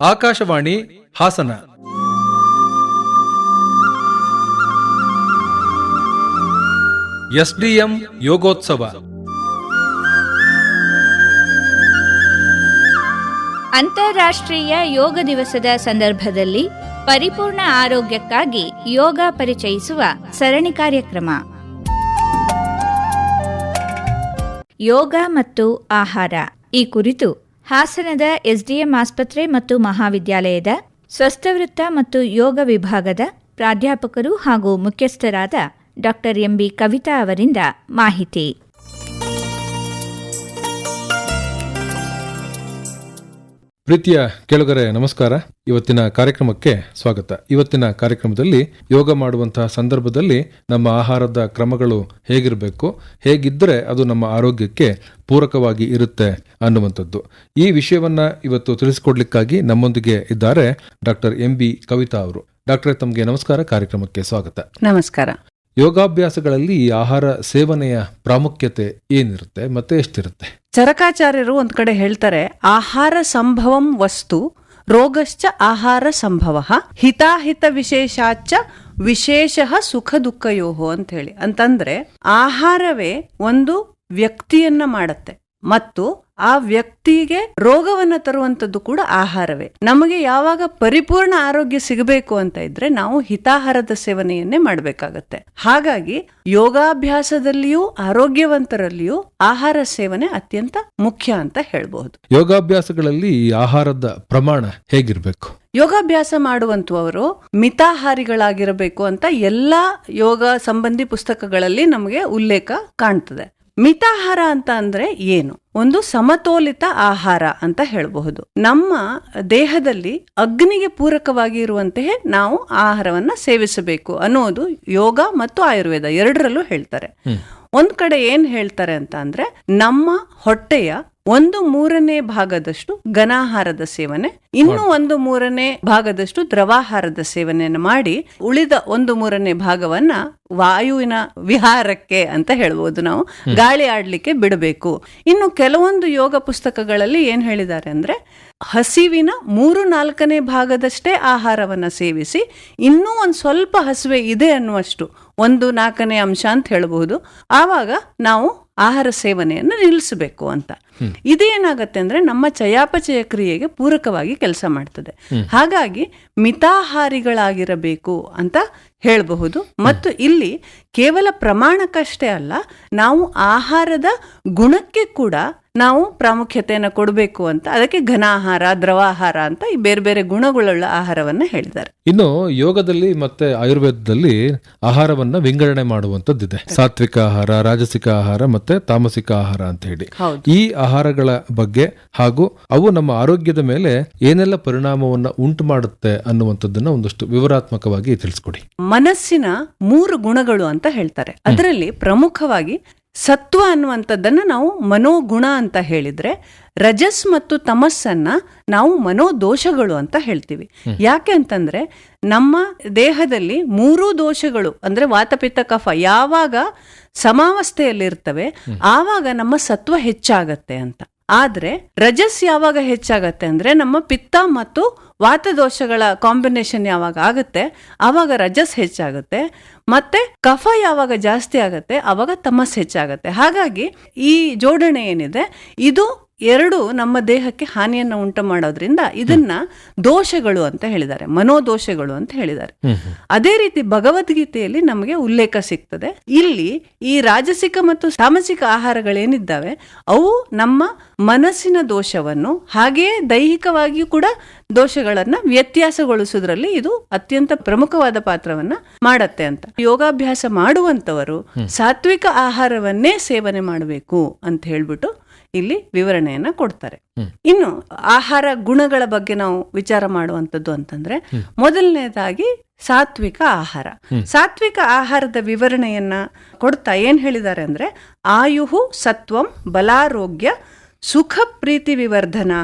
Akashvani Hassan. SDM ಯೋಗೋತ್ಸವ. ಅಂತಾರಾಷ್ಟ್ರೀಯ ಯೋಗ ದಿವಸದ ಸಂದರ್ಭದಲ್ಲಿ ಪರಿಪೂರ್ಣ ಆರೋಗ್ಯಕ್ಕಾಗಿ ಯೋಗ ಪರಿಚಯಿಸುವ ಸರಣಿ ಕಾರ್ಯಕ್ರಮ. ಯೋಗ ಮತ್ತು ಆಹಾರ ಈ ಕುರಿತು ಹಾಸನದ ಎಸ್ಡಿಎಂ ಆಸ್ಪತ್ರೆ ಮತ್ತು ಮಹಾವಿದ್ಯಾಲಯದ ಸ್ವಸ್ಥವೃತ್ತ ಮತ್ತು ಯೋಗ ವಿಭಾಗದ ಪ್ರಾಧ್ಯಾಪಕರು ಹಾಗೂ ಮುಖ್ಯಸ್ಥರಾದ ಡಾಕ್ಟರ್ ಎಂಬಿ ಕವಿತಾ ಅವರಿಂದ ಮಾಹಿತಿ. ಪ್ರೀತಿಯ ಕೇಳುಗರೆ, ನಮಸ್ಕಾರ. ಇವತ್ತಿನ ಕಾರ್ಯಕ್ರಮಕ್ಕೆ ಸ್ವಾಗತ. ಇವತ್ತಿನ ಕಾರ್ಯಕ್ರಮದಲ್ಲಿ ಯೋಗ ಮಾಡುವಂತಹ ಸಂದರ್ಭದಲ್ಲಿ ನಮ್ಮ ಆಹಾರದ ಕ್ರಮಗಳು ಹೇಗಿರಬೇಕು, ಹೇಗಿದ್ದರೆ ಅದು ನಮ್ಮ ಆರೋಗ್ಯಕ್ಕೆ ಪೂರಕವಾಗಿ ಇರುತ್ತೆ ಅನ್ನುವಂಥದ್ದು. ಈ ವಿಷಯವನ್ನ ಇವತ್ತು ತಿಳಿಸಿಕೊಡ್ಲಿಕ್ಕಾಗಿ ನಮ್ಮೊಂದಿಗೆ ಇದ್ದಾರೆ ಡಾಕ್ಟರ್ ಎಂ ಬಿ ಕವಿತಾ ಅವರು. ಡಾಕ್ಟರ್, ತಮಗೆ ನಮಸ್ಕಾರ. ಕಾರ್ಯಕ್ರಮಕ್ಕೆ ಸ್ವಾಗತ. ನಮಸ್ಕಾರ. ಯೋಗಾಭ್ಯಾಸಗಳಲ್ಲಿ ಆಹಾರ ಸೇವನೆಯ ಪ್ರಾಮುಖ್ಯತೆ ಏನಿರುತ್ತೆ, ಮತ್ತೆ ಎಷ್ಟಿರುತ್ತೆ? ಚರಕಾಚಾರ್ಯರು ಒಂದ್ ಕಡೆ ಹೇಳ್ತಾರೆ, ಆಹಾರ ಸಂಭವಂ ವಸ್ತು, ರೋಗಶ್ಚ ಆಹಾರ ಸಂಭವ, ಹಿತಾಹಿತ ವಿಶೇಷಾಚ ವಿಶೇಷ ಸುಖ ದುಃಖಯೋಹೋ ಅಂತ ಹೇಳಿ ಅಂತಂದ್ರೆ, ಆಹಾರವೇ ಒಂದು ವ್ಯಕ್ತಿಯನ್ನ ಮಾಡುತ್ತೆ, ಮತ್ತು ಆ ವ್ಯಕ್ತಿಗೆ ರೋಗವನ್ನ ತರುವಂತದ್ದು ಕೂಡ ಆಹಾರವೇ. ನಮಗೆ ಯಾವಾಗ ಪರಿಪೂರ್ಣ ಆರೋಗ್ಯ ಸಿಗಬೇಕು ಅಂತ ಇದ್ರೆ ನಾವು ಹಿತಾಹಾರದ ಸೇವನೆಯನ್ನೇ ಮಾಡಬೇಕಾಗತ್ತೆ. ಹಾಗಾಗಿ ಯೋಗಾಭ್ಯಾಸದಲ್ಲಿಯೂ ಆರೋಗ್ಯವಂತರಲ್ಲಿಯೂ ಆಹಾರ ಸೇವನೆ ಅತ್ಯಂತ ಮುಖ್ಯ ಅಂತ ಹೇಳಬಹುದು. ಯೋಗಾಭ್ಯಾಸಗಳಲ್ಲಿ ಆಹಾರದ ಪ್ರಮಾಣ ಹೇಗಿರಬೇಕು? ಯೋಗಾಭ್ಯಾಸ ಮಾಡುವಂತವರು ಮಿತಾಹಾರಿಗಳಾಗಿರಬೇಕು ಅಂತ ಎಲ್ಲಾ ಯೋಗ ಸಂಬಂಧಿ ಪುಸ್ತಕಗಳಲ್ಲಿ ನಮಗೆ ಉಲ್ಲೇಖ ಕಾಣ್ತದೆ. ಮಿತಾಹಾರ ಅಂತ ಅಂದ್ರೆ ಏನು? ಒಂದು ಸಮತೋಲಿತ ಆಹಾರ ಅಂತ ಹೇಳಬಹುದು. ನಮ್ಮ ದೇಹದಲ್ಲಿ ಅಗ್ನಿಗೆ ಪೂರಕವಾಗಿ ಇರುವಂತೆಯೇ ನಾವು ಆಹಾರವನ್ನ ಸೇವಿಸಬೇಕು ಅನ್ನೋದು ಯೋಗ ಮತ್ತು ಆಯುರ್ವೇದ ಎರಡರಲ್ಲೂ ಹೇಳ್ತಾರೆ. ಒಂದ್ ಕಡೆ ಏನ್ ಹೇಳ್ತಾರೆ ಅಂತ ಅಂದ್ರೆ ನಮ್ಮ ಹೊಟ್ಟೆಯ ಒಂದು ಮೂರನೇ ಭಾಗದಷ್ಟು ಘನಾಹಾರದ ಸೇವನೆ ಇನ್ನು ಒಂದು ಮೂರನೇ ಭಾಗದಷ್ಟು ದ್ರವಾಹಾರದ ಸೇವನೆಯನ್ನು ಮಾಡಿ ಉಳಿದ ಒಂದು ಮೂರನೇ ಭಾಗವನ್ನ ವಾಯುವಿನ ವಿಹಾರಕ್ಕೆ ಅಂತ ಹೇಳ್ಬೋದು ನಾವು. ಗಾಳಿ ಆಡ್ಲಿಕ್ಕೆ ಬಿಡಬೇಕು. ಇನ್ನು ಕೆಲವೊಂದು ಯೋಗ ಪುಸ್ತಕಗಳಲ್ಲಿ ಏನ್ ಹೇಳಿದ್ದಾರೆ ಅಂದ್ರೆ ಹಸಿವಿನ ಮೂರು ನಾಲ್ಕನೇ ಭಾಗದಷ್ಟೇ ಆಹಾರವನ್ನ ಸೇವಿಸಿ ಇನ್ನೂ ಒಂದು ಸ್ವಲ್ಪ ಹಸಿವೆ ಇದೆ ಅನ್ನುವಷ್ಟು ಒಂದು ನಾಲ್ಕನೇ ಅಂಶ ಅಂತ ಹೇಳಬಹುದು. ಆವಾಗ ನಾವು ಆಹಾರ ಸೇವನೆಯನ್ನು ನಿಲ್ಲಿಸಬೇಕು ಅಂತ. ಇದೇನಾಗತ್ತೆ ಅಂದ್ರೆ ನಮ್ಮ ಚಯಾಪಚಯ ಕ್ರಿಯೆಗೆ ಪೂರಕವಾಗಿ ಕೆಲಸ ಮಾಡ್ತದೆ. ಹಾಗಾಗಿ ಮಿತಾಹಾರಿಗಳಾಗಿರಬೇಕು ಅಂತ ಹೇಳಬಹುದು. ಮತ್ತು ಇಲ್ಲಿ ಕೇವಲ ಪ್ರಮಾಣಕ್ಕಷ್ಟೇ ಅಲ್ಲ ನಾವು ಆಹಾರದ ಗುಣಕ್ಕೆ ಕೂಡ ನಾವು ಪ್ರಾಮುಖ್ಯತೆಯನ್ನು ಕೊಡಬೇಕು ಅಂತ ಅದಕ್ಕೆ ಘನ ಆಹಾರ ದ್ರವ ದ್ರವಾಹಾರ ಅಂತ ಈ ಬೇರೆ ಬೇರೆ ಗುಣಗಳುಳ್ಳ ಆಹಾರವನ್ನ ಹೇಳಿದ್ದಾರೆ. ಇನ್ನು ಯೋಗದಲ್ಲಿ ಮತ್ತೆ ಆಯುರ್ವೇದದಲ್ಲಿ ಆಹಾರವನ್ನ ವಿಂಗಡಣೆ ಮಾಡುವಂತದ್ದಿದೆ ಸಾತ್ವಿಕ ಆಹಾರ ರಾಜಸಿಕ ಆಹಾರ ಮತ್ತೆ ತಾಮಸಿಕ ಆಹಾರ ಅಂತ ಹೇಳಿ. ಈ ಆಹಾರಗಳ ಬಗ್ಗೆ ಹಾಗೂ ಅವು ನಮ್ಮ ಆರೋಗ್ಯದ ಮೇಲೆ ಏನೆಲ್ಲ ಪರಿಣಾಮವನ್ನ ಉಂಟು ಮಾಡುತ್ತೆ ಅನ್ನುವಂಥದ್ದನ್ನ ಒಂದಷ್ಟು ವಿವರಾತ್ಮಕವಾಗಿ ತಿಳಿಸ್ಕೊಡಿ. ಮನಸ್ಸಿನ ಮೂರು ಗುಣಗಳು ಅಂತ ಹೇಳ್ತಾರೆ. ಅದರಲ್ಲಿ ಪ್ರಮುಖವಾಗಿ ಸತ್ವ ಅನ್ನುವಂಥದ್ದನ್ನು ನಾವು ಮನೋಗುಣ ಅಂತ ಹೇಳಿದ್ರೆ ರಜಸ್ ಮತ್ತು ತಮಸ್ಸನ್ನ ನಾವು ಮನೋದೋಷಗಳು ಅಂತ ಹೇಳ್ತೀವಿ. ಯಾಕೆ ಅಂತಂದ್ರೆ ನಮ್ಮ ದೇಹದಲ್ಲಿ ಮೂರೂ ದೋಷಗಳು ಅಂದ್ರೆ ವಾತಪಿತ್ತ ಕಫ ಯಾವಾಗ ಸಮಾವಸ್ಥೆಯಲ್ಲಿರ್ತವೆ ಆವಾಗ ನಮ್ಮ ಸತ್ವ ಹೆಚ್ಚಾಗತ್ತೆ ಅಂತ. ಆದ್ರೆ ರಜಸ್ ಯಾವಾಗ ಹೆಚ್ಚಾಗತ್ತೆ ಅಂದ್ರೆ ನಮ್ಮ ಪಿತ್ತ ಮತ್ತು ವಾತದೋಷಗಳ ಕಾಂಬಿನೇಷನ್ ಯಾವಾಗ ಆಗುತ್ತೆ ಆವಾಗ ರಜಸ್ ಹೆಚ್ಚಾಗುತ್ತೆ, ಮತ್ತೆ ಕಫ ಯಾವಾಗ ಜಾಸ್ತಿ ಆಗುತ್ತೆ ಆವಾಗ ತಮಸ್ ಹೆಚ್ಚಾಗುತ್ತೆ. ಹಾಗಾಗಿ ಈ ಜೋಡಣೆ ಏನಿದೆ, ಇದು ಎರಡು ನಮ್ಮ ದೇಹಕ್ಕೆ ಹಾನಿಯನ್ನು ಉಂಟು ಮಾಡೋದ್ರಿಂದ ಇದನ್ನ ದೋಷಗಳು ಅಂತ ಹೇಳಿದ್ದಾರೆ ಮನೋದೋಷಗಳು ಅಂತ ಹೇಳಿದ್ದಾರೆ. ಅದೇ ರೀತಿ ಭಗವದ್ಗೀತೆಯಲ್ಲಿ ನಮಗೆ ಉಲ್ಲೇಖ ಸಿಗ್ತದೆ. ಇಲ್ಲಿ ಈ ರಾಜಸಿಕ ಮತ್ತು ಸಾಮಸಿಕ ಆಹಾರಗಳೇನಿದ್ದಾವೆ ಅವು ನಮ್ಮ ಮನಸ್ಸಿನ ದೋಷವನ್ನು ಹಾಗೆಯೇ ದೈಹಿಕವಾಗಿಯೂ ಕೂಡ ದೋಷಗಳನ್ನ ವ್ಯತ್ಯಾಸಗೊಳಿಸುವುದರಲ್ಲಿ ಇದು ಅತ್ಯಂತ ಪ್ರಮುಖವಾದ ಪಾತ್ರವನ್ನ ಮಾಡತ್ತೆ ಅಂತ. ಯೋಗಾಭ್ಯಾಸ ಮಾಡುವಂತವರು ಸಾತ್ವಿಕ ಆಹಾರವನ್ನೇ ಸೇವನೆ ಮಾಡಬೇಕು ಅಂತ ಹೇಳ್ಬಿಟ್ಟು ಇಲ್ಲಿ ವಿವರಣೆಯನ್ನ ಕೊಡ್ತಾರೆ. ಇನ್ನು ಆಹಾರ ಗುಣಗಳ ಬಗ್ಗೆ ನಾವು ವಿಚಾರ ಮಾಡುವಂಥದ್ದು ಅಂತಂದ್ರೆ ಮೊದಲನೇದಾಗಿ ಸಾತ್ವಿಕ ಆಹಾರ. ಸಾತ್ವಿಕ ಆಹಾರದ ವಿವರಣೆಯನ್ನ ಕೊಡ್ತಾ ಏನ್ ಹೇಳಿದ್ದಾರೆ ಅಂದ್ರೆ ಆಯುಹು ಸತ್ವಂ ಬಲಾರೋಗ್ಯ ಸುಖ ಪ್ರೀತಿ ವಿವರ್ಧನಾ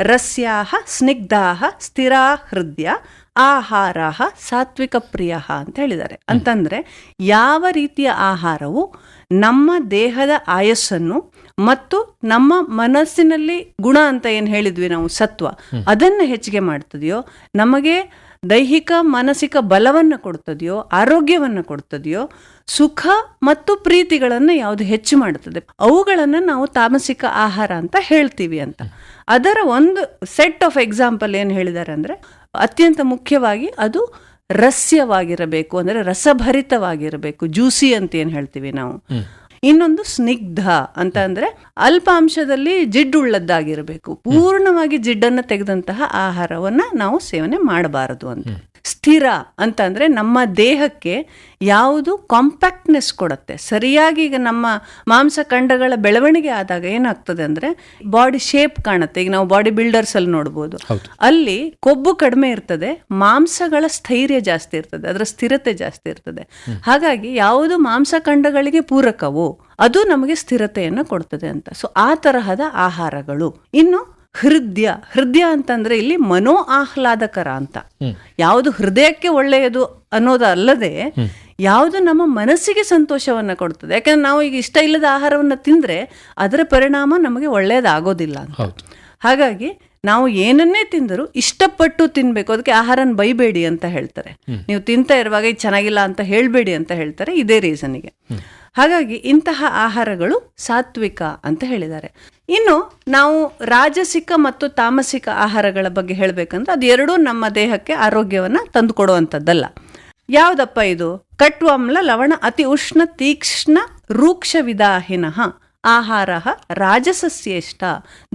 ರಸ್ಯಾಹ ಸ್ನಿಗ್ಧಾಹ ಸ್ಥಿರ ಹೃದಯ ಆಹಾರ ಸಾತ್ವಿಕ ಪ್ರಿಯ ಅಂತ ಹೇಳಿದ್ದಾರೆ. ಅಂತಂದ್ರೆ ಯಾವ ರೀತಿಯ ಆಹಾರವು ನಮ್ಮ ದೇಹದ ಆಯಸ್ಸನ್ನು ಮತ್ತು ನಮ್ಮ ಮನಸ್ಸಿನಲ್ಲಿ ಗುಣ ಅಂತ ಏನು ಹೇಳಿದ್ವಿ ನಾವು? ಸತ್ವ. ಅದನ್ನು ಹೆಚ್ಚಿಗೆ ಮಾಡ್ತದೆಯೋ ನಮಗೆ ದೈಹಿಕ ಮಾನಸಿಕ ಬಲವನ್ನು ಕೊಡ್ತದೆಯೋ ಆರೋಗ್ಯವನ್ನು ಕೊಡ್ತದೆಯೋ ಸುಖ ಮತ್ತು ಪ್ರೀತಿಗಳನ್ನು ಯಾವುದು ಹೆಚ್ಚು ಮಾಡುತ್ತದೆ ಅವುಗಳನ್ನು ನಾವು ತಾಮಸಿಕ ಆಹಾರ ಅಂತ ಹೇಳ್ತೀವಿ ಅಂತ. ಅದರ ಒಂದು ಸೆಟ್ ಆಫ್ ಎಕ್ಸಾಂಪಲ್ ಏನು ಹೇಳಿದ್ದಾರೆ ಅಂದರೆ ಅತ್ಯಂತ ಮುಖ್ಯವಾಗಿ ಅದು ರಸ್ಯವಾಗಿರಬೇಕು ಅಂದರೆ ರಸಭರಿತವಾಗಿರಬೇಕು ಜ್ಯೂಸಿ ಅಂತ ಏನು ಹೇಳ್ತೀವಿ ನಾವು? ಇನ್ನೊಂದು ಸ್ನಿಗ್ಧ ಅಂತ ಅಂದ್ರೆ ಅಲ್ಪಾಂಶದಲ್ಲಿ ಜಿಡ್ಡುಳ್ಳದ್ದಾಗಿರಬೇಕು. ಪೂರ್ಣವಾಗಿ ಜಿಡ್ಡನ್ನು ತೆಗೆದಂತಹ ಆಹಾರವನ್ನ ನಾವು ಸೇವನೆ ಮಾಡಬಾರದು ಅಂತ. ಸ್ಥಿರ ಅಂತ ಅಂದರೆ ನಮ್ಮ ದೇಹಕ್ಕೆ ಯಾವುದು ಕಾಂಪ್ಯಾಕ್ಟ್ನೆಸ್ ಕೊಡುತ್ತೆ. ಸರಿಯಾಗಿ ಈಗ ನಮ್ಮ ಮಾಂಸಖಂಡಗಳ ಬೆಳವಣಿಗೆ ಆದಾಗ ಏನಾಗ್ತದೆ ಅಂದ್ರೆ ಬಾಡಿ ಶೇಪ್ ಕಾಣುತ್ತೆ. ಈಗ ನಾವು ಬಾಡಿ ಬಿಲ್ಡರ್ಸಲ್ಲಿ ನೋಡ್ಬೋದು. ಅಲ್ಲಿ ಕೊಬ್ಬು ಕಡಿಮೆ ಇರ್ತದೆ ಮಾಂಸಗಳ ಸ್ಥೈರ್ಯ ಜಾಸ್ತಿ ಇರ್ತದೆ ಅದರ ಸ್ಥಿರತೆ ಜಾಸ್ತಿ ಇರ್ತದೆ. ಹಾಗಾಗಿ ಯಾವುದು ಮಾಂಸಖಂಡಗಳಿಗೆ ಪೂರಕವು ಅದು ನಮಗೆ ಸ್ಥಿರತೆಯನ್ನು ಕೊಡ್ತದೆ ಅಂತ. ಸೊ ಆ ತರಹದ ಆಹಾರಗಳು. ಇನ್ನು ಹೃದಯ ಹೃದಯ ಅಂತಂದ್ರೆ ಇಲ್ಲಿ ಮನೋ ಆಹ್ಲಾದಕರ ಅಂತ. ಯಾವುದು ಹೃದಯಕ್ಕೆ ಒಳ್ಳೆಯದು ಅನ್ನೋದು ಅಲ್ಲದೆ ಯಾವುದು ನಮ್ಮ ಮನಸ್ಸಿಗೆ ಸಂತೋಷವನ್ನು ಕೊಡ್ತದೆ. ಯಾಕಂದ್ರೆ ನಾವು ಈಗ ಇಷ್ಟ ಇಲ್ಲದ ಆಹಾರವನ್ನು ತಿಂದರೆ ಅದರ ಪರಿಣಾಮ ನಮಗೆ ಒಳ್ಳೆಯದಾಗೋದಿಲ್ಲ ಅಂತ. ಹಾಗಾಗಿ ನಾವು ಏನನ್ನೇ ತಿಂದರೂ ಇಷ್ಟಪಟ್ಟು ತಿನ್ಬೇಕು. ಅದಕ್ಕೆ ಆಹಾರನ ಬೈಬೇಡಿ ಅಂತ ಹೇಳ್ತಾರೆ. ನೀವು ತಿಂತಾ ಇರುವಾಗ ಇದು ಚೆನ್ನಾಗಿಲ್ಲ ಅಂತ ಹೇಳಬೇಡಿ ಅಂತ ಹೇಳ್ತಾರೆ. ಇದೇ ರೀಸನ್ಗೆ ಹಾಗಾಗಿ ಇಂತಹ ಆಹಾರಗಳು ಸಾತ್ವಿಕ ಅಂತ ಹೇಳಿದ್ದಾರೆ. ಇನ್ನು ನಾವು ರಾಜಸಿಕ ಮತ್ತು ತಾಮಸಿಕ ಆಹಾರಗಳ ಬಗ್ಗೆ ಹೇಳಬೇಕಂದ್ರೆ ಅದು ಎರಡೂ ನಮ್ಮ ದೇಹಕ್ಕೆ ಆರೋಗ್ಯವನ್ನು ತಂದುಕೊಡುವಂಥದ್ದಲ್ಲ. ಯಾವುದಪ್ಪ ಇದು? ಕಟ್ವಾಮ್ಲ ಲವಣ ಅತಿ ಉಷ್ಣ ತೀಕ್ಷ್ಣ ರೂಕ್ಷ ವಿದಾಹಿನಃ ಆಹಾರ ರಾಜಸಸ್ಯೇಷ್ಟ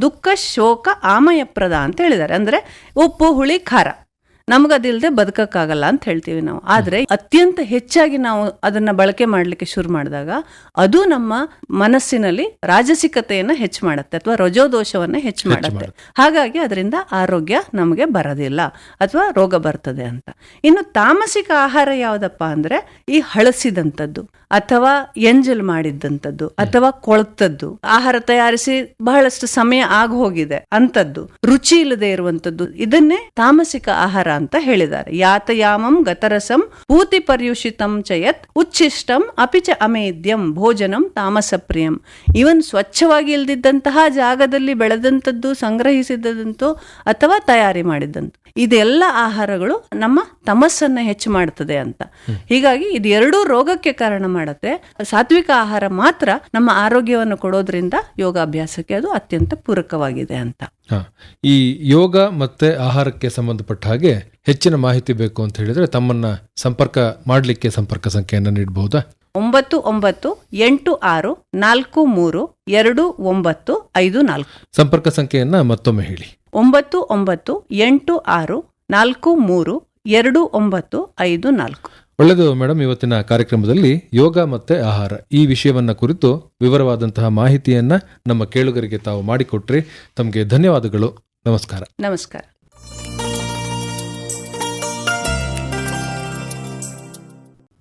ದುಃಖ ಶೋಕ ಆಮಯಪ್ರದ ಅಂತ ಹೇಳಿದ್ದಾರೆ. ಅಂದರೆ ಉಪ್ಪು, ಹುಳಿ, ಖಾರ. ನಮಗದಿಲ್ಲದೆ ಬದುಕಕ್ಕಾಗಲ್ಲ ಅಂತ ಹೇಳ್ತೀವಿ ನಾವು. ಆದರೆ ಅತ್ಯಂತ ಹೆಚ್ಚಾಗಿ ನಾವು ಅದನ್ನ ಬಳಕೆ ಮಾಡಲಿಕ್ಕೆ ಶುರು ಮಾಡಿದಾಗ ಅದು ನಮ್ಮ ಮನಸ್ಸಿನಲ್ಲಿ ರಾಜಸಿಕತೆಯನ್ನು ಹೆಚ್ಚು ಮಾಡುತ್ತೆ ಅಥವಾ ರಜೋದೋಷವನ್ನು ಹೆಚ್ಚು ಮಾಡುತ್ತೆ. ಹಾಗಾಗಿ ಅದರಿಂದ ಆರೋಗ್ಯ ನಮಗೆ ಬರೋದಿಲ್ಲ ಅಥವಾ ರೋಗ ಬರ್ತದೆ ಅಂತ. ಇನ್ನು ತಾಮಸಿಕ ಆಹಾರ ಯಾವುದಪ್ಪ ಅಂದ್ರೆ ಈ ಹಳಸಿದಂಥದ್ದು ಅಥವಾ ಎಂಜಲ್ ಮಾಡಿದ್ದಂಥದ್ದು ಅಥವಾ ಕೊಳತದ್ದು. ಆಹಾರ ತಯಾರಿಸಿ ಬಹಳಷ್ಟು ಸಮಯ ಆಗ ಹೋಗಿದೆ ಅಂತದ್ದು ರುಚಿ ಇಲ್ಲದೆ ಇರುವಂತದ್ದು ಇದನ್ನೇ ತಾಮಸಿಕ ಆಹಾರ ಅಂತ ಹೇಳಿದ್ದಾರೆ. ಯಾತಯಾಮಂ ಗತರಸಂ ಭೂತಿ ಪರ್ಯುಷಿತಂ ಚಯತ್ ಉಚ್ಛಿಷ್ಟಂ ಅಪಿಚ ಅಮೇದ್ಯಂ ಭೋಜನಂ ತಾಮಸ ಪ್ರಿಯಂ ಇವನ್ ಸ್ವಚ್ಛವಾಗಿ ಇಲ್ದಿದ್ದಂತಹ ಜಾಗದಲ್ಲಿ ಬೆಳೆದಂಥದ್ದು ಸಂಗ್ರಹಿಸಿದಂತು ಅಥವಾ ತಯಾರಿ ಮಾಡಿದ್ದಂತು. ಇದೆಲ್ಲ ಆಹಾರಗಳು ನಮ್ಮ ತಮಸ್ಸನ್ನ ಹೆಚ್ಚು ಮಾಡ್ತದೆ ಅಂತ. ಹೀಗಾಗಿ ಇದು ಎರಡೂ ರೋಗಕ್ಕೆ ಕಾರಣ ಮಾಡುತ್ತೆ. ಸಾತ್ವಿಕ ಆಹಾರ ಮಾತ್ರ ನಮ್ಮ ಆರೋಗ್ಯವನ್ನು ಕೊಡೋದ್ರಿಂದ ಯೋಗಾಭ್ಯಾಸಕ್ಕೆ ಅದು ಅತ್ಯಂತ ಪೂರಕವಾಗಿದೆ ಅಂತ. ಈ ಯೋಗ ಮತ್ತೆ ಆಹಾರಕ್ಕೆ ಸಂಬಂಧಪಟ್ಟ ಹಾಗೆ ಹೆಚ್ಚಿನ ಮಾಹಿತಿ ಬೇಕು ಅಂತ ಹೇಳಿದ್ರೆ ತಮ್ಮನ್ನ ಸಂಪರ್ಕ ಮಾಡಲಿಕ್ಕೆ ಸಂಪರ್ಕ ಸಂಖ್ಯೆಯನ್ನು ನೀಡಬಹುದಾ ಒಂಬತ್ತು ಒಂಬತ್ತು ಎಂಟು ಆರು ನಾಲ್ಕು ಮೂರು ಎರಡು ಒಂಬತ್ತು ಐದು ನಾಲ್ಕು. ಸಂಪರ್ಕ ಸಂಖ್ಯೆಯನ್ನ ಮತ್ತೊಮ್ಮೆ ಹೇಳಿ. ಒಂಬತ್ತು ಒಂಬತ್ತು ಎಂಟು ಆರು ನಾಲ್ಕು ಮೂರು ಎರಡು ಒಂಬತ್ತು ಐದು ನಾಲ್ಕು. ಒಳ್ಳೆಯದು ಮೇಡಮ್ ಇವತ್ತಿನ ಕಾರ್ಯಕ್ರಮದಲ್ಲಿ ಯೋಗ ಮತ್ತೆ ಆಹಾರ ಈ ವಿಷಯವನ್ನ ಕುರಿತು ವಿವರವಾದಂತಹ ಮಾಹಿತಿಯನ್ನ ನಮ್ಮ ಕೇಳುಗರಿಗೆ ತಾವು ಮಾಡಿಕೊಟ್ರಿ. ತಮಗೆ ಧನ್ಯವಾದಗಳು. ನಮಸ್ಕಾರ. ನಮಸ್ಕಾರ.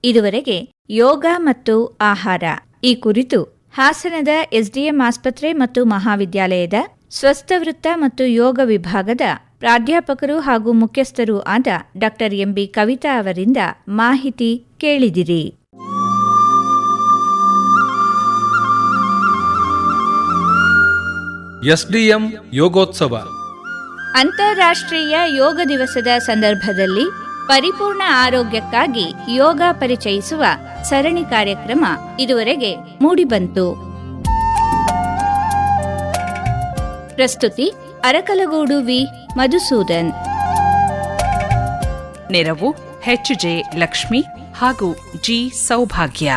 ಇದುವರೆಗೆ ಯೋಗ ಮತ್ತು ಆಹಾರ ಈ ಕುರಿತು ಹಾಸನದ ಎಸ್ಡಿಎಂ ಆಸ್ಪತ್ರೆ ಮತ್ತು ಮಹಾವಿದ್ಯಾಲಯದ ಸ್ವಸ್ಥವೃತ್ತ ಮತ್ತು ಯೋಗ ವಿಭಾಗದ ಪ್ರಾಧ್ಯಾಪಕರು ಹಾಗೂ ಮುಖ್ಯಸ್ಥರು ಆದ ಡಾಕ್ಟರ್ ಎಂಬಿ ಕವಿತಾ ಅವರಿಂದ ಮಾಹಿತಿ ಕೇಳಿದಿರಿ. ಎಸ್ಡಿಎಂ ಯೋಗೋತ್ಸವ. ಅಂತಾರಾಷ್ಟ್ರೀಯ ಯೋಗ ದಿವಸದ ಸಂದರ್ಭದಲ್ಲಿ ಪರಿಪೂರ್ಣ ಆರೋಗ್ಯಕ್ಕಾಗಿ ಯೋಗ ಪರಿಚಯಿಸುವ ಸರಣಿ ಕಾರ್ಯಕ್ರಮ ಇದುವರೆಗೆ ಮೂಡಿಬಂತು. ಪ್ರಸ್ತುತಿ ಅರಕಲಗೂಡು ವಿ. ಮಧುಸೂದನ್. ನೆರವು ಎಚ್ ಜೆ ಲಕ್ಷ್ಮಿ ಹಾಗೂ ಜಿ ಸೌಭಾಗ್ಯ.